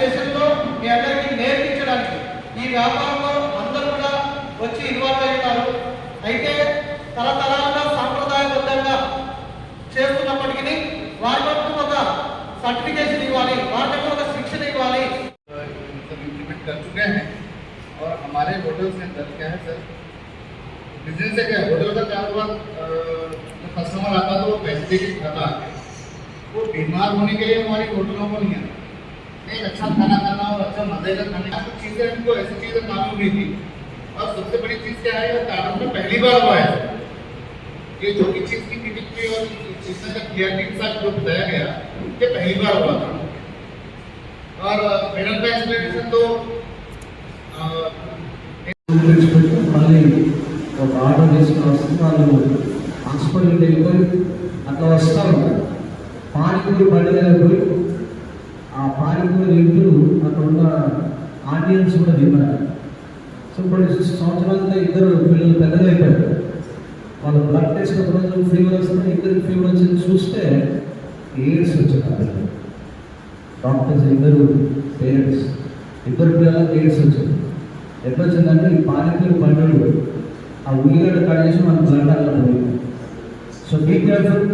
సెషన్లో మీ అందరికీ నేర్పించడానికి ఈ వ్యాపారంలో అందరూ కూడా వచ్చి ఇన్వాల్వ్ అవుతారు అయితే తరతరాలుగా సాంప్రదాయబద్ధంగా చేస్తున్నప్పటికీ వారి వరకు ఒక సర్టిఫికేషన్ ఇవ్వాలి వారికి ఒక శిక్షణ ఇవ్వాలి इंप्लीमेंट कर चुके हैं और हमारे होटल के अंदर क्या है सर बिज़नेस है क्या होटल का क्या हुआ कस्टमर आता तो वो पैसे देके खाता है वो बीमार होने के लिए हमारी होटलों को नहीं आता एक अच्छा खाना खाना और अच्छा मजे का खाने कुछ चीज़ें हमको ऐसी चीज़ें मालूम नहीं थी और सबसे बड़ी चीज़ क्या है ये कानून में पहली बार हुआ है ये जो भी चीज़ की मीटिंग हुई और इसमें जब क्लियरिटी के साथ जो बताया गया ये पहली बार हुआ था और मेडल का एक्सप्लेनेशन तो अ, తెచ్చుకుంటే మళ్ళీ ఒక ఆర్డర్ తీసుకుని వస్తే వాళ్ళు హాస్పిటల్కి వెళ్ళిపోయి అట్లా వస్తూ ఉంటారు పానీపూరి బండి దగ్గర పోయి ఆ పారిపోయిన ఇద్దరు అక్కడ ఉన్న ఆడియన్స్ కూడా విన్నారు. సో ఇప్పుడు సంవత్సరాలుగా ఇద్దరు పిల్లలు పెద్దగా అయిపోయారు. వాళ్ళు బ్లడ్ టెస్ట్ ఒక రోజు ఫీవర్ వస్తుంది ఇద్దరికి ఫీవర్ వచ్చింది. చూస్తే ఎయిడ్స్ వచ్చారు డాక్టర్స్ ఇద్దరు పేరెంట్స్. ఇద్దరు పిల్లలు ఎయిడ్స్ వచ్చారు ఎట్లా వచ్చిందంటే ఈ పానీపూరి పండుగ ఆ ఉల్లిగడ్డ కట్ చేసి మన బ్లడ్ అలా సో బీ కేర్ఫుల్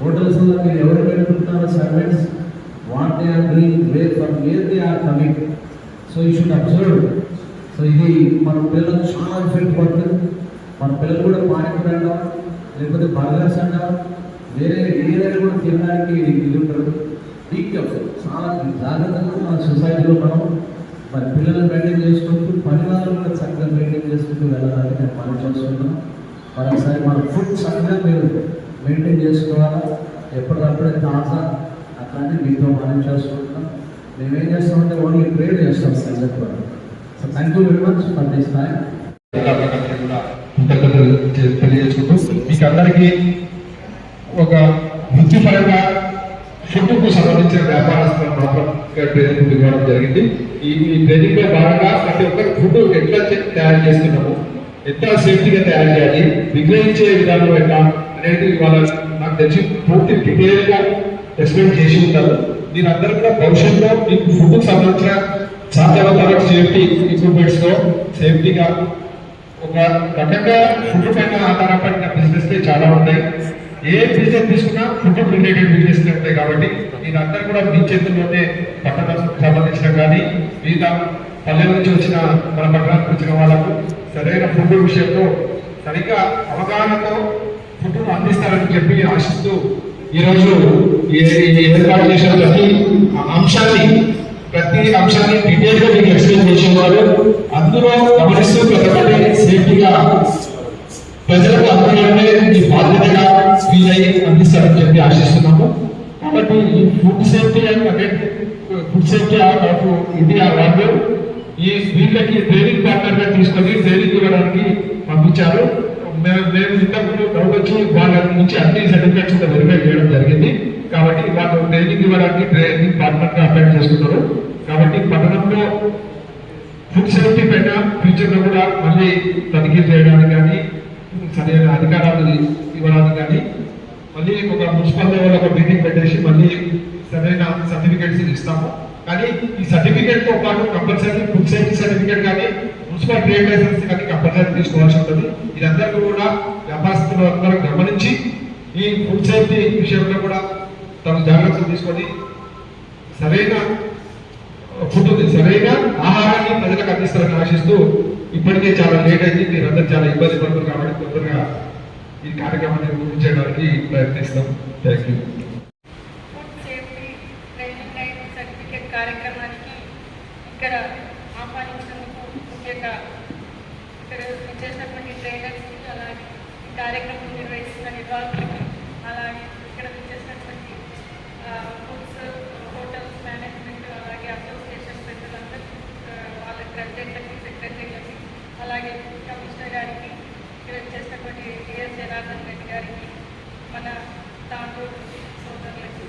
హోటల్స్లో మీరు ఎవరు పెట్టుకుంటున్నారో servants they are doing where from where they are coming so you should observe so ఇది మన పిల్లలకు చాలా ఎఫెక్ట్ పడుతుంది. మన పిల్లలు కూడా పానీపూరి అంటాం లేకపోతే బర్గర్స్ అంటాం వేరే ఏదైనా కూడా తినడానికి ఇది ఉంటారు బీ చాలా జాగ్రత్తగా మన సొసైటీలో మనం మరి పిల్లలను మెయింటైన్ చేసుకుంటూ పని వాళ్ళు కూడా చక్కగా మెయింటైన్ చేసుకుంటూ వెళ్ళాలని నేను మనం చేస్తున్నాను. మరొకసారి మన ఫుడ్ చక్కగా మీరు మెయింటైన్ చేసుకోవాలా? ఎప్పటికప్పుడే తాజా అట్లాంటి మీతో మనం చేసుకుంటున్నాం. మేమేం చేస్తామంటే ఓన్లీ ప్రేర్ చేస్తాం సంగతి కూడా. So thank you very much for this time తెలియజేసుకుంటూ మీకు అందరికీ ఒక వృత్తిపరంగా ఫుడ్కు సంబంధించిన వ్యాపారస్తులను మాత్రం ట్రైనింగ్ ఇవ్వడం జరిగింది. ఈ ఈ ట్రైనింగ్లో భాగంగా ప్రతి ఒక్కరు ఫుడ్ ఎట్లా తయారు చేస్తున్నాము ఎట్లా సేఫ్టీగా తయారు చేయాలి విక్రయించే విధానం ఎట్లా అనేది ఇవాళ నాకు తెలిసి పూర్తి డీటెయిల్గా ఎక్స్ప్లెయిన్ చేసి ఉంటారు మీరందరూ కూడా భవిష్యత్తులో మీకు ఫుడ్ సంబంధించిన సాధ్యమైన సేఫ్టీ ఎక్విప్మెంట్స్తో సేఫ్టీగా ఒక రకంగా ఫుడ్ పైన ఆధారపడిన బిజినెస్ చాలా ఉంటాయి. ఏ బిజినెస్ తీసుకున్నా ఫుడ్ రిలేటెడ్ బిజినెస్ ఉంటాయి కాబట్టి మీరందరూ కూడా మీ చేతుల్లోనే పట్టణ సంబంధించిన కానీ మిగతా పల్లెల నుంచి వచ్చిన మన పట్టణానికి వచ్చిన వాళ్ళకు సరైన ఫుడ్ విషయంలో సరిగ్గా అవగాహనతో ఫుడ్ను అందిస్తారని చెప్పి ఆశిస్తూ ఈరోజు ఈ ఏర్పాటు చేసిన ప్రతి అంశాన్ని ప్రతి అంశాన్ని డీటెయిల్గా మీకు ఎక్స్ప్లెయిన్ చేసేవారు అందులో గమనిస్తూ ప్రతి ఒక్కటి సేఫ్టీగా ప్రజలకు అందజేయడమే మీ బాధ్యతగా ఫీల్ అయ్యి అందిస్తారని చెప్పి ఆశిస్తున్నాము కాబట్టి ఈ ఫుడ్ సేఫ్టీ అంటే ఫుడ్ సేఫ్టీ ఆఫ్ ఇండియా వాళ్ళు ఈ వీళ్ళకి ట్రైనింగ్ పార్ట్నర్గా తీసుకొని ట్రైనింగ్ ఇవ్వడానికి పంపించారు మేము మేము ఇంతకుముందు డౌట్ వచ్చి వాళ్ళ నుంచి అన్ని సర్టిఫికేట్స్ వెరిఫై చేయడం జరిగింది. కాబట్టి వాళ్ళు ట్రైనింగ్ ఇవ్వడానికి ట్రైనింగ్ పార్ట్నర్గా అపాయింట్ చేసుకున్నారు కాబట్టి పట్టణంలో ఫుడ్ సేఫ్టీ పైన ఫ్యూచర్లో కూడా మళ్ళీ తనిఖీ చేయడానికి కానీ సరైన అధికారాలు ఇవ్వడానికి కానీ మళ్ళీ ఒక మున్సిపల్ లెవెల్ ఒక మీటింగ్ పెట్టేసి మళ్ళీ సరైన సర్టిఫికేట్స్ ఇస్తాము. కానీ ఈ సర్టిఫికేట్తో పాటు కంపల్సరీ ఫుడ్ సేఫ్టీ సర్టిఫికేట్ కానీ మున్సిపల్ ట్రేడ్ లైసెన్స్ కానీ కంపల్సరీ తీసుకోవాల్సి ఉంటుంది. ఇదందరూ కూడా వ్యాపారస్తులు అందరూ గమనించి ఈ ఫుడ్ సేఫ్టీ విషయంలో కూడా తమ జాగ్రత్తలు తీసుకొని సరైన ఫుడ్ సరైన ఆహారాన్ని ప్రజలకు అందిస్తారని ఆశిస్తూ ఇప్పటికే చాలా లేట్ అయింది. మీరందరూ చాలా ఇబ్బంది పడుతుంది కాబట్టి తొందరగా ఈ కార్యక్రమాన్ని ముగించడానికి ప్రయత్నిస్తాం. థ్యాంక్ యూ కార్యక్రమానికి ఇక్కడ ఆహ్వానించినందుకు ముఖ్యంగా ఇక్కడ చేసినటువంటి ట్రైనర్స్కి అలాగే ఈ కార్యక్రమం నిర్వహిస్తున్న నిర్వాహకులకి అలాగే ఇక్కడ వచ్చేసినటువంటి ఫుడ్స్ హోటల్స్ మేనేజ్మెంట్ అలాగే అసోసియేషన్ పెద్దలందరికీ వాళ్ళ ప్రెసిడెంట్లకి సెక్రటరీలకి అలాగే కమిషనర్ గారికి ఇక్కడ వచ్చేసినటువంటి డిఎస్ జనార్దన్ రెడ్డి గారికి మన తాండూరు సోదరులకి